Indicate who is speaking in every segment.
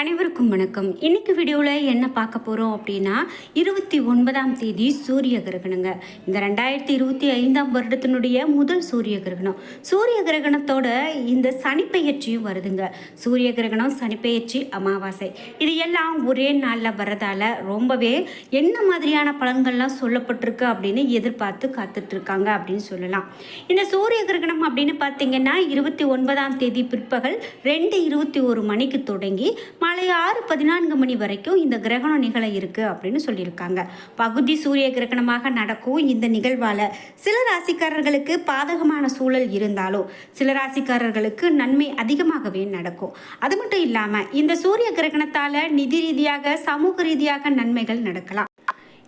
Speaker 1: அனைவருக்கும் வணக்கம். இன்னைக்கு வீடியோவில் என்ன பார்க்க போகிறோம் அப்படின்னா இருபத்தி ஒன்பதாம் தேதி சூரிய கிரகணங்க. இந்த ரெண்டாயிரத்தி இருபத்தி ஐந்தாம் வருடத்தினுடைய முதல் சூரிய கிரகணம். சூரிய கிரகணத்தோட இந்த சனிப்பெயர்ச்சியும் வருதுங்க. சூரிய கிரகணம் சனிப்பெயர்ச்சி அமாவாசை. இது எல்லாம் ஒரே நாளில் வர்றதால ரொம்பவே என்ன மாதிரியான பலன்கள்லாம் சொல்லப்பட்டிருக்கு அப்படின்னு எதிர்பார்த்து காத்துட்ருக்காங்க அப்படின்னு சொல்லலாம். இந்த சூரிய கிரகணம் அப்படின்னு பார்த்தீங்கன்னா இருபத்தி ஒன்பதாம் தேதி பிற்பகல் ரெண்டு இருபத்தி ஒரு மணிக்கு தொடங்கி மாலை ஆறு பதினான்கு மணி வரைக்கும் இந்த கிரகணம் நிகழ இருக்கு அப்படின்னு சொல்லியிருக்காங்க. பகுதி சூரிய கிரகணமாக நடக்கும் இந்த நிகழ்வால் சில ராசிக்காரர்களுக்கு பாதகமான சூழல் இருந்தாலும் சில ராசிக்காரர்களுக்கு நன்மை அதிகமாகவே நடக்கும். அது மட்டும் இல்லாமல் இந்த சூரிய கிரகணத்தால் நிதி ரீதியாக சமூக ரீதியாக நன்மைகள் நடக்கலாம்.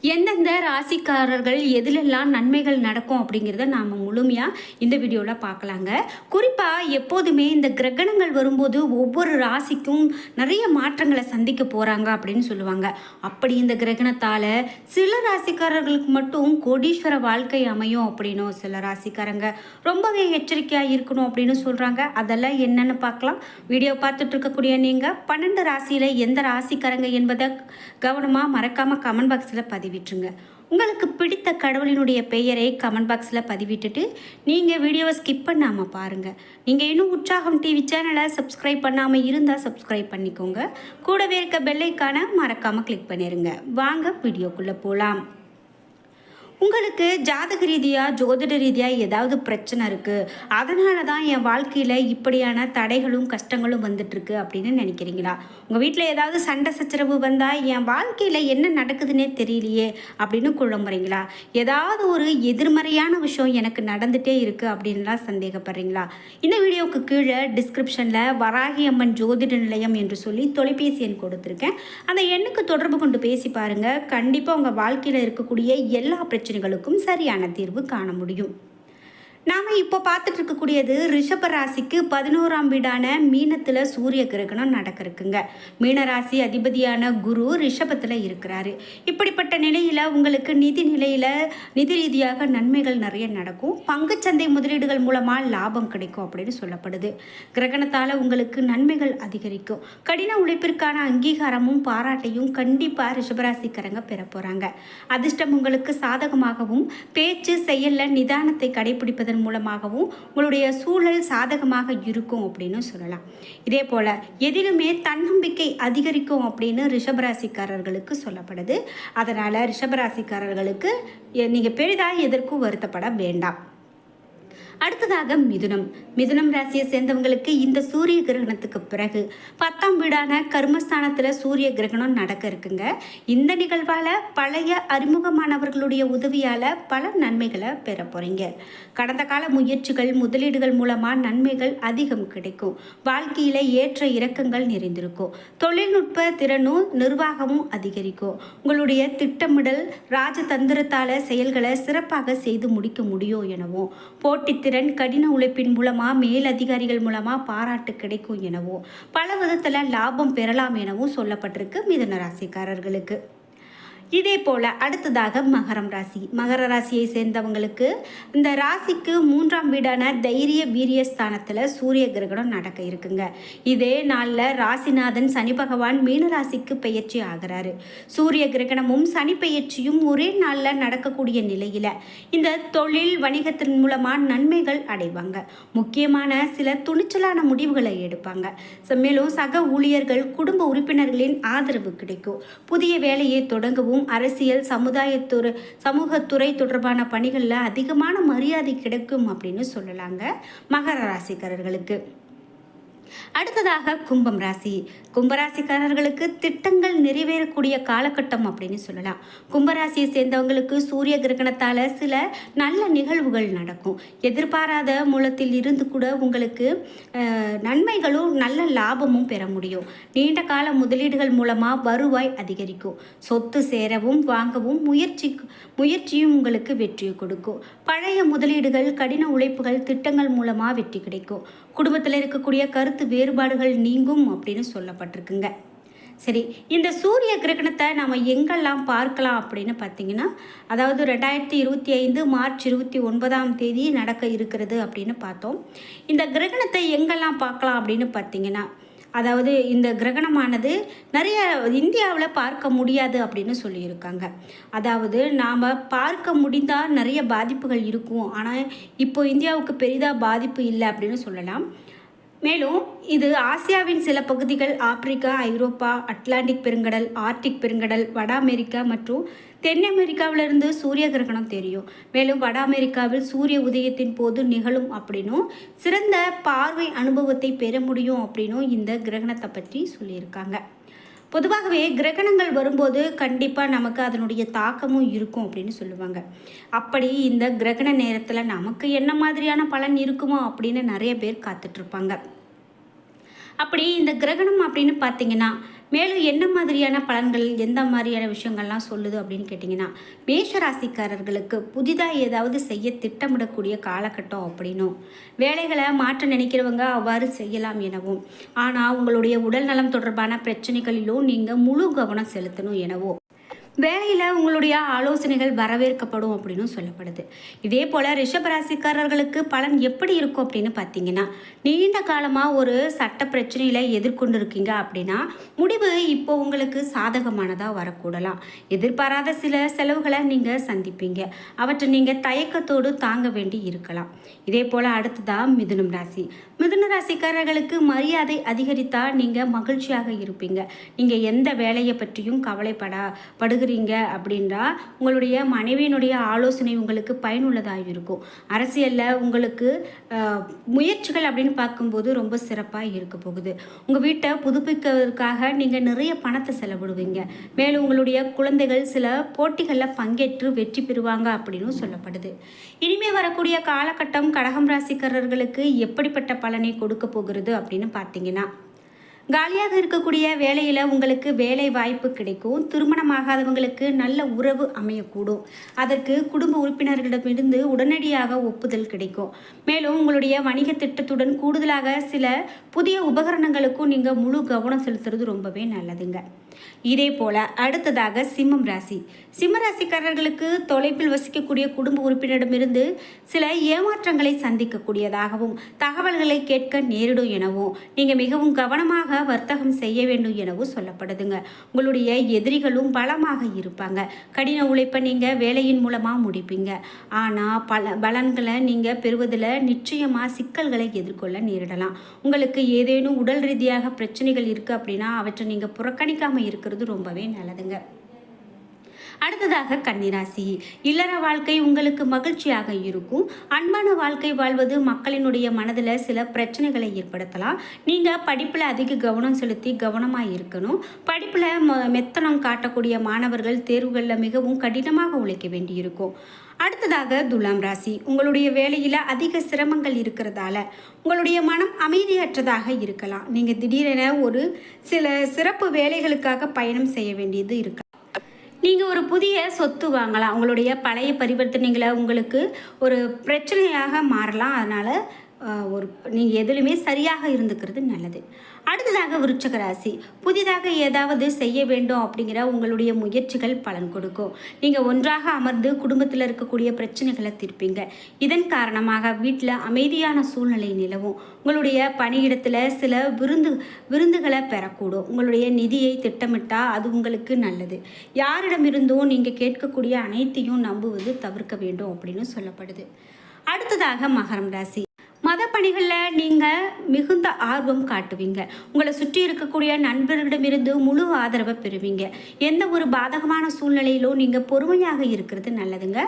Speaker 1: எந்தெந்த ராசிக்காரர்கள் எதிலெல்லாம் நன்மைகள் நடக்கும் அப்படிங்கிறத நாம் முழுமையாக இந்த வீடியோவில் பார்க்கலாங்க. குறிப்பாக எப்போதுமே இந்த கிரகணங்கள் வரும்போது ஒவ்வொரு ராசிக்கும் நிறைய மாற்றங்களை சந்திக்க போகிறாங்க அப்படின்னு சொல்லுவாங்க. அப்படி இந்த கிரகணத்தால் சில ராசிக்காரர்களுக்கு மட்டும் கோடீஸ்வர வாழ்க்கை அமையும் அப்படின்னும் சில ராசிக்காரங்க ரொம்பவே எச்சரிக்கையாக இருக்கணும் அப்படின்னு சொல்கிறாங்க அதெல்லாம் என்னென்னு பார்க்கலாம். வீடியோ பார்த்துட்டு இருக்கக்கூடிய நீங்கள் பன்னெண்டு ராசியில் எந்த ராசிக்காரங்க என்பதை கவனமாக மறக்காமல் கமெண்ட் பாக்ஸில் பதிவு பதிவிட்டுருங்க. உங்களுக்கு பிடித்த கடவுளினுடைய பெயரை கமெண்ட் பாக்ஸில் பதிவிட்டுட்டு நீங்கள் வீடியோவை ஸ்கிப் பண்ணாமல் பாருங்கள் நீங்கள் இன்னும் உற்சாகம் டிவி சேனலை சப்ஸ்கிரைப் பண்ணாமல் இருந்தால் சப்ஸ்கிரைப் பண்ணிக்கோங்க. கூடவே இருக்க பெல்லைக்கான மறக்காமல் கிளிக் பண்ணிடுங்க வாங்க வீடியோக்குள்ளே போகலாம் உங்களுக்கு ஜாதக ரீதியாக ஜோதிட ரீதியாக ஏதாவது பிரச்சனை இருக்குது அதனால தான் என் வாழ்க்கையில் இப்படியான தடைகளும் கஷ்டங்களும் வந்துட்டுருக்கு அப்படின்னு நினைக்கிறீங்களா? உங்கள் வீட்டில் ஏதாவது சண்டை சச்சரவு வந்தால் என் வாழ்க்கையில் என்ன நடக்குதுன்னே தெரியலையே அப்படின்னு குழம்புறீங்களா? ஏதாவது ஒரு எதிர்மறையான விஷயம் எனக்கு நடந்துகிட்டே இருக்குது அப்படின்லாம் சந்தேகப்படுறீங்களா? இந்த வீடியோவுக்கு கீழே டிஸ்கிரிப்ஷனில் வராகி அம்மன் ஜோதிட நிலையம் என்று சொல்லி தொலைபேசி எண் கொடுத்துருக்கேன். அந்த எண்ணுக்கு தொடர்பு கொண்டு பேசி பாருங்கள் கண்டிப்பாக உங்கள் வாழ்க்கையில் இருக்கக்கூடிய எல்லா பிரச்சனைகளுக்கும் சரியான தீர்வு காண முடியும். நாம் இப்போ பார்த்துட்டு இருக்கக்கூடியது ரிஷப ராசிக்கு பதினோராம் வீடான மீனத்தில் சூரிய கிரகணம் நடக்கிறதுக்குங்க மீனராசி அதிபதியான குரு ரிஷபத்தில் இருக்கிறாரு. இப்படிப்பட்ட நிலையில் உங்களுக்கு நிதி நிலையில் நிதி ரீதியாக நன்மைகள் நிறைய நடக்கும். பங்குச்சந்தை முதலீடுகள் மூலமாக லாபம் கிடைக்கும் அப்படின்னு சொல்லப்படுது. கிரகணத்தால் உங்களுக்கு நன்மைகள் அதிகரிக்கும். கடின உழைப்பிற்கான அங்கீகாரமும் பாராட்டையும் கண்டிப்பாக ரிஷபராசிக்காரங்க பெற போகிறாங்க அதிர்ஷ்டம் உங்களுக்கு சாதகமாகவும் பேச்சு செயலில் நிதானத்தை செய்வதன் மூலமாகவும் உங்களுடைய சூழல் சாதகமாக இருக்கும் அப்படின்னு சொல்லலாம். இதே போல் எதிலுமே தன்னம்பிக்கை அதிகரிக்கும் அப்படின்னு ரிஷபராசிக்காரர்களுக்கு சொல்லப்படுது. அதனால் ரிஷபராசிக்காரர்களுக்கு நீங்கள் பெரிதாக எதற்கும் வருத்தப்பட வேண்டாம். அடுத்ததாக மிதுனம். மிதுனம் ராசியை சேர்ந்தவங்களுக்கு இந்த சூரிய கிரகணத்துக்கு பிறகு பத்தாம் வீடான கர்மஸ்தானத்தில் சூரிய கிரகணம் நடக்க இருக்குங்க. இந்த நிகழ்வால் பழைய அறிமுகமானவர்களுடைய உதவியால் பல நன்மைகளை பெற போகிறீங்க கடந்த கால முயற்சிகள் முதலீடுகள் மூலமாக நன்மைகள் அதிகம் கிடைக்கும். வாழ்க்கையில் ஏற்ற இறக்கங்கள் நிறைந்திருக்கும். தொழில்நுட்ப திறனும் நிர்வாகமும் அதிகரிக்கும். உங்களுடைய திட்டமிடல் ராஜதந்திரத்தால் செயல்களை சிறப்பாக செய்து முடிக்க முடியும் எனவும் போட்டி திறன் கடின உழைப்பின் மூலமாக மேலதிகாரிகள் மூலமாக பாராட்டு கிடைக்கும் எனவும் பல விதத்தில் லாபம் பெறலாம் எனவும் சொல்லப்பட்டிருக்கு மிதுன ராசிக்காரர்களுக்கு. இதே போல் அடுத்ததாக மகரம் ராசி. மகர ராசியை சேர்ந்தவங்களுக்கு இந்த ராசிக்கு மூன்றாம் வீடான தைரிய வீரிய ஸ்தானத்தில் சூரிய கிரகணம் நடக்க இருக்குங்க. இதே நாளில் ராசிநாதன் சனி பகவான் மீன ராசிக்கு பெயர்ச்சி ஆகிறாரு. சூரிய கிரகணமும் சனி பெயர்ச்சியும் ஒரே நாளில் நடக்கக்கூடிய நிலையில் இந்த தொழில் வணிகத்தின் மூலமாக நன்மைகள் அடைவாங்க. முக்கியமான சில துணிச்சலான முடிவுகளை எடுப்பாங்க. மேலும் சக ஊழியர்கள் குடும்ப உறுப்பினர்களின் ஆதரவு கிடைக்கும். புதிய வேலையை தொடங்கவும் அரசியல் சமுதாயத்துறை சமூகத்துறை தொடர்பான பணிகளில் அதிகமான மரியாதை கிடைக்கும் அப்படின்னு சொல்லலாங்க மகர ராசிக்காரர்களுக்கு. அடுத்ததாக கும்பம் ராசி. கும்பராசிக்காரர்களுக்கு திட்டங்கள் நிறைவேறக்கூடிய காலகட்டம் அப்படின்னு சொல்லலாம். கும்பராசியை சேர்ந்தவங்களுக்கு சூரிய கிரகணத்தால் சில நல்ல நிகழ்வுகள் நடக்கும். எதிர்பாராத மூலத்தில் இருந்து கூட உங்களுக்கு நன்மைகளும் நல்ல லாபமும் பெற முடியும். நீண்ட கால முதலீடுகள் மூலமாக வருவாய் அதிகரிக்கும். சொத்து சேரவும் வாங்கவும் முயற்சி முயற்சியும் உங்களுக்கு வெற்றியை கொடுக்கும். பழைய முதலீடுகள் கடின உழைப்புகள் திட்டங்கள் மூலமாக வெற்றி கிடைக்கும். குடும்பத்தில் இருக்கக்கூடிய கருத்து வேறுபாடுகள் நீங்கும் அப்படின்னு சொல்லப்பட்டிருக்குங்க. சரி இந்த சூரிய கிரகணத்தை நம்ம எங்கெல்லாம் பார்க்கலாம் அப்படின்னு பார்த்தீங்கன்னா அதாவது ரெண்டாயிரத்தி இருபத்தி ஐந்து மார்ச் இருபத்தி ஒன்பதாம் தேதி நடக்க இருக்கிறது அப்படின்னு பார்த்தோம். இந்த கிரகணத்தை எங்கெல்லாம் பார்க்கலாம் அப்படின்னு பார்த்தீங்கன்னா அதாவது இந்த கிரகணமானது நிறைய இந்தியாவில் பார்க்க முடியாது அப்படின்னு சொல்லியிருக்காங்க. அதாவது நாம் பார்க்க முடிந்தால் நிறைய பாதிப்புகள் இருக்கும். ஆனால் இப்போ இந்தியாவுக்கு பெரிதாக பாதிப்பு இல்லை அப்படின்னு சொல்லலாம். மேலும் இது ஆசியாவின் சில பகுதிகள் ஆப்பிரிக்கா ஐரோப்பா அட்லாண்டிக் பெருங்கடல் ஆர்டிக் பெருங்கடல் வட அமெரிக்கா மற்றும் தென் அமெரிக்காவிலிருந்து சூரிய கிரகணம் தெரியும். மேலும் வட அமெரிக்காவில் சூரிய உதயத்தின் போது நிகழும் அப்படின்னும் சிறந்த பார்வை அனுபவத்தை பெற முடியும் அப்படின்னும் இந்த கிரகணத்தை பற்றி சொல்லியிருக்காங்க. பொதுவாகவே கிரகணங்கள் வரும்போது கண்டிப்பாக நமக்கு அதனுடைய தாக்கமும் இருக்கும் அப்படின்னு சொல்லுவாங்க. அப்படி இந்த கிரகண நேரத்தில் நமக்கு என்ன மாதிரியான பலன் இருக்குமோ அப்படின்னு நிறைய பேர் காத்துட்ருப்பாங்க அப்படி இந்த கிரகணம் அப்படின்னு பார்த்தீங்கன்னா மேலும் என்ன மாதிரியான பலன்கள் எந்த மாதிரியான விஷயங்கள்லாம் சொல்லுது அப்படின்னு கேட்டிங்கன்னா மேஷராசிக்காரர்களுக்கு புதிதாக ஏதாவது செய்ய திட்டமிடக்கூடிய காலகட்டம் அப்படின்னும். வேலைகளை மாற்ற நினைக்கிறவங்க அவ்வாறு செய்யலாம் எனவும். ஆனால் உங்களுடைய உடல் நலம் தொடர்பான பிரச்சனைகளிலும் நீங்கள் முழு கவனம் செலுத்தணும் எனவோ வேலையில் உங்களுடைய ஆலோசனைகள் வரவேற்கப்படும் அப்படின்னு சொல்லப்படுது. இதே போல் ரிஷபராசிக்காரர்களுக்கு பலன் எப்படி இருக்கும் அப்படின்னு பார்த்தீங்கன்னா நீண்ட காலமாக ஒரு சட்ட பிரச்சனையில் எதிர்கொண்டு இருக்கீங்க அப்படின்னா முடிவு இப்போ உங்களுக்கு சாதகமானதாக வரக்கூடலாம். எதிர்பாராத சில செலவுகளை நீங்கள் சந்திப்பீங்க. அவற்றை நீங்கள் தயக்கத்தோடு தாங்க வேண்டி இருக்கலாம். இதே போல் அடுத்ததாக மிதுனம் ராசி. மிதுனராசிக்காரர்களுக்கு மரியாதை அதிகரித்தால் நீங்கள் மகிழ்ச்சியாக இருப்பீங்க. நீங்கள் எந்த வேலையை பற்றியும் கவலைப்படா படுகிறீங்க அப்படின்றா உங்களுடைய மனைவியினுடைய ஆலோசனை உங்களுக்கு பயனுள்ளதாக இருக்கும். அரசியலில் உங்களுக்கு முயற்சிகள் அப்படின்னு பார்க்கும்போது ரொம்ப சிறப்பாக இருக்க போகுது. உங்கள் வீட்டை புதுப்பிக்கிறதுக்காக நீங்கள் நிறைய பணத்தை செலவிடுவீங்க. மேலும் உங்களுடைய குழந்தைகள் சில போட்டிகளில் பங்கேற்று வெற்றி பெறுவாங்க அப்படின்னு சொல்லப்படுது. இனிமே வரக்கூடிய காலகட்டம் கடகம் ராசிக்காரர்களுக்கு எப்படிப்பட்ட பலனை கொடுக்க போகிறது அப்படின்னு பார்த்தீங்கன்னா காலியாக இருக்கக்கூடிய வேலையில் உங்களுக்கு வேலை வாய்ப்பு கிடைக்கும். திருமணமாகாதவங்களுக்கு நல்ல உறவு அமையக்கூடும். அதற்கு குடும்ப உறுப்பினர்களிடமிருந்து உடனடியாக ஒப்புதல் கிடைக்கும். மேலும் உங்களுடைய வணிக திட்டத்துடன் கூடுதலாக சில புதிய உபகரணங்களுக்கும் நீங்கள் முழு கவனம் செலுத்துறது ரொம்பவே நல்லதுங்க. இதே போல அடுத்ததாக சிம்மம் ராசி. சிம்ம ராசிக்காரர்களுக்கு தொலைப்பில் வசிக்கக்கூடிய குடும்ப உறுப்பினரிடமிருந்து சில ஏமாற்றங்களை சந்திக்கக்கூடியதாகவும் தகவல்களை கேட்க நேரிடும் எனவும் நீங்கள் மிகவும் கவனமாக வர்த்தகம் செய்ய வேண்டும் எனவும் சொல்லப்படுதுங்க. உங்களுடைய எதிரிகளும் பலமாக இருப்பாங்க. கடின உழைப்பை நீங்கள் வேலையின் மூலமாக முடிப்பீங்க. ஆனால் பல பலன்களை நீங்கள் பெறுவதில் நிச்சயமாக சிக்கல்களை எதிர்கொள்ள நேரிடலாம். உங்களுக்கு ஏதேனும் உடல் ரீதியாக பிரச்சனைகள் இருக்குது அப்படின்னா அவற்றை நீங்கள் புறக்கணிக்காமல் இருக்கிறது ரொம்பவே நல்லதுங்க. அடுத்ததாக கன்னிராசி. இல்லற வாழ்க்கை உங்களுக்கு மகிழ்ச்சியாக இருக்கும். அன்பான வாழ்க்கை வாழ்வது மக்களினுடைய மனதில் சில பிரச்சனைகளை ஏற்படுத்தலாம். நீங்கள் படிப்பில் அதிக கவனம் செலுத்தி கவனமாக இருக்கணும். படிப்பில் ம மெத்தனம் காட்டக்கூடிய மாணவர்கள் தேர்வுகளில் மிகவும் கடினமாக உழைக்க வேண்டியிருக்கும். அடுத்ததாக துலாம் ராசி. உங்களுடைய வேலையில் அதிக சிரமங்கள் இருக்கிறதால உங்களுடைய மனம் அமைதியற்றதாக இருக்கலாம். நீங்கள் திடீரென ஒரு சில சிறப்பு வேலைகளுக்காக பயணம் செய்ய வேண்டியது இருக்கலாம். நீங்கள் ஒரு புதிய சொத்து வாங்கலாம். உங்களுடைய பழைய பரிவர்த்தனைகளை உங்களுக்கு ஒரு பிரச்சனையாக மாறலாம். அதனால் ஒரு நீங்கள் எதுலையுமே சரியாக இருந்துக்கிறது நல்லது. அடுத்ததாக விருச்சக ராசி. புதிதாக ஏதாவது செய்ய வேண்டும் அப்படிங்கிற உங்களுடைய முயற்சிகள் பலன் கொடுக்கும். நீங்கள் ஒன்றாக அமர்ந்து குடும்பத்தில் இருக்கக்கூடிய பிரச்சனைகளை தீர்ப்பீங்க. இதன் காரணமாக வீட்டில் அமைதியான சூழ்நிலை நிலவும். உங்களுடைய பணியிடத்தில் சில விருந்து விருந்துகளை பெறக்கூடும். உங்களுடைய நிதியை திட்டமிட்டால் அது உங்களுக்கு நல்லது. யாரிடமிருந்தும் நீங்கள் கேட்கக்கூடிய அனைத்தையும் நம்புவது தவிர்க்க வேண்டும் அப்படின்னு சொல்லப்படுது. அடுத்ததாக மகரம் ராசி. பணிகளில் நீங்கள் மிகுந்த ஆர்வம் காட்டுவீங்க. உங்களை சுற்றி இருக்கக்கூடிய நண்பர்களிடமிருந்து முழு ஆதரவை பெறுவீங்க. எந்த ஒரு பாதகமான சூழ்நிலையிலும் நீங்கள் பொறுமையாக இருக்கிறது நல்லதுங்க.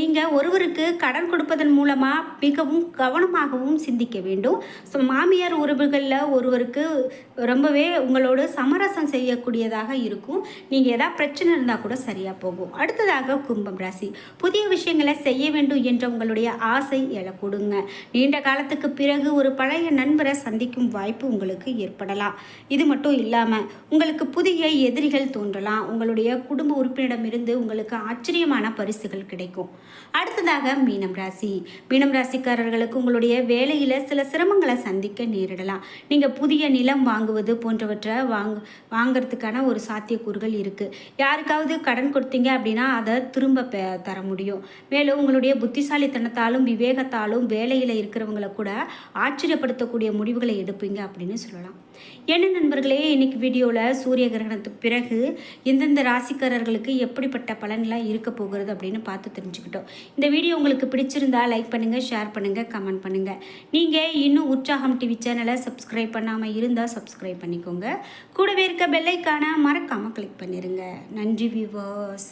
Speaker 1: நீங்கள் ஒருவருக்கு கடன் கொடுப்பதன் மூலமாக மிகவும் கவனமாகவும் சிந்திக்க வேண்டும். ஸோ மாமியார் உறவுகளில் ஒருவருக்கு ரொம்பவே உங்களோட சமரசம் செய்யக்கூடியதாக இருக்கும். நீங்கள் எதாவது பிரச்சனை இருந்தால் கூட சரியாக போகும். அடுத்ததாக கும்பம் ராசி. புதிய விஷயங்களை செய்ய வேண்டும் என்ற உங்களுடைய ஆசை எழக்கூடுங்க. நீண்ட காலத்துக்கு பிறகு ஒரு பழைய நண்பரை சந்திக்கும் வாய்ப்பு உங்களுக்கு ஏற்படலாம். இது மட்டும் இல்லாமல் உங்களுக்கு புதிய எதிரிகள் தோன்றலாம். உங்களுடைய குடும்ப உறுப்பினரிடமிருந்து உங்களுக்கு ஆச்சரியமான பரிசுகள் கிடைக்கும். அடுத்ததாக மீனம் ராசி. மீனம் ராசிக்காரர்களுக்கு உங்களுடைய வேலையில் சில சிரமங்களை சந்திக்க நேரிடலாம். நீங்கள் புதிய நிலம் வாங்குவது போன்றவற்றை வாங்க வாங்கிறதுக்கான ஒரு சாத்தியக்கூறுகள் இருக்குது யாருக்காவது கடன் கொடுத்தீங்க அப்படின்னா அதை திரும்ப தர முடியும். மேலும் உங்களுடைய புத்திசாலித்தனத்தாலும் விவேகத்தாலும் வேலையில் இருக்கிறவங்கள கூட ஆச்சரியப்படுத்தக்கூடிய முடிவுகளை எடுப்பீங்க அப்படின்னு சொல்லலாம். என்ன நண்பர்களே இன்னைக்கு வீடியோவில் சூரிய கிரகணத்துக்கு பிறகு எந்தெந்த ராசிக்காரர்களுக்கு எப்படிப்பட்ட பலன்லாம் இருக்க போகிறது அப்படின்னு பார்த்து தெரிஞ்சுக்கிட்டோம். இந்த வீடியோ உங்களுக்கு பிடிச்சிருந்தா லைக் பண்ணுங்கள் ஷேர் பண்ணுங்கள் கமெண்ட் பண்ணுங்கள் நீங்கள் இன்னும் உற்சாகம் டிவி சேனலை சப்ஸ்கிரைப் பண்ணாமல் இருந்தால் சப்ஸ்கிரைப் பண்ணிக்கோங்க. கூடவே இருக்க பெல்லைக்கான மறக்காமல் கிளிக் பண்ணிடுங்க நன்றி வியூவர்ஸ்